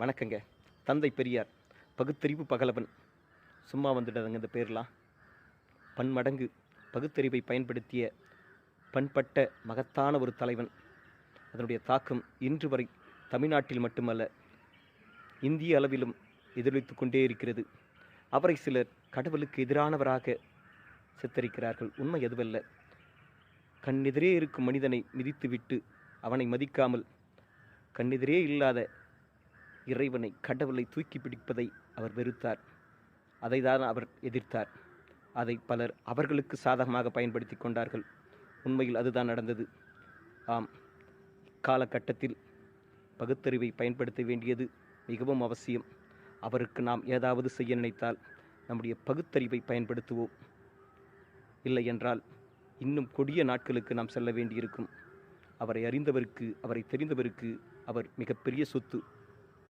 வணக்கங்க. தந்தை பெரியார் பகுத்தறிவு பகலவன். சும்மா வந்துடாதுங்க இந்த பேர்லாம். பன்மடங்கு பகுத்தறிவை பயன்படுத்திய பண்பட்ட மகத்தான ஒரு தலைவன். அதனுடைய தாக்கம் இன்று வரை தமிழ்நாட்டில் மட்டுமல்ல இந்திய அளவிலும் எதிரொலித்து கொண்டே இருக்கிறது. அவரை சிலர் கடவுளுக்கு எதிரானவராக சித்தரிக்கிறார்கள். உண்மை எதுவல்ல. கண்ணெதிரே இருக்கும் மனிதனை மிதித்துவிட்டு அவனை மதிக்காமல் கண்ணெதிரே இல்லாத இறைவனை கடவுளை தூக்கி பிடிப்பதை அவர் வெறுத்தார். அதை தான் அவர் எதிர்த்தார். அதை பலர் அவர்களுக்கு சாதகமாக பயன்படுத்தி கொண்டார்கள். உண்மையில் அதுதான் நடந்தது. ஆம் காலகட்டத்தில் பகுத்தறிவை பயன்படுத்த வேண்டியது மிகவும் அவசியம். அவருக்கு நாம் ஏதாவது செய்ய நினைத்தால் நம்முடைய பகுத்தறிவை பயன்படுத்துவோம். இல்லை என்றால் இன்னும் கொடிய நாட்களுக்கு நாம் செல்ல வேண்டியிருக்கும். அவரை அறிந்தவருக்கு அவரை தெரிந்தவருக்கு அவர் மிகப்பெரிய சொத்து.